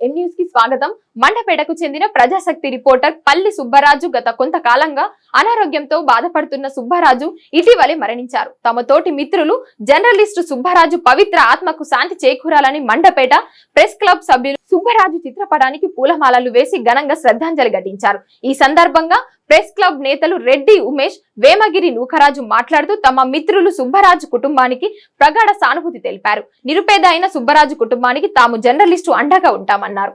ఎం న్యూస్కి స్వాగతం. మండపేటకు చెందిన ప్రజాశక్తి రిపోర్టర్ పల్లి సుబ్బరాజు గత కొంతకాలంగా అనారోగ్యంతో బాధపడుతున్న సుబ్బరాజు ఇటీవలే మరణించారు. తమ తోటి మిత్రులు జర్నలిస్టు సుబ్బరాజు పవిత్ర ఆత్మకు శాంతి చేకూరాలని మండపేట ప్రెస్ క్లబ్ సభ్యులు సుబ్బరాజు చిత్రపటానికి పూలమాలలు వేసి ఘనంగా శ్రద్ధాంజలి ఘటించారు. ఈ సందర్భంగా ప్రెస్ క్లబ్ నేతలు రెడ్డి ఉమేష్ వేమగిరి నూకరాజు మాట్లాడుతూ తమ మిత్రులు సుబ్బరాజు కుటుంబానికి ప్రగాఢ సానుభూతి తెలిపారు. నిరుపేద అయిన సుబ్బరాజు కుటుంబానికి తాము జర్నలిస్టు అండగా ఉంటామన్నారు.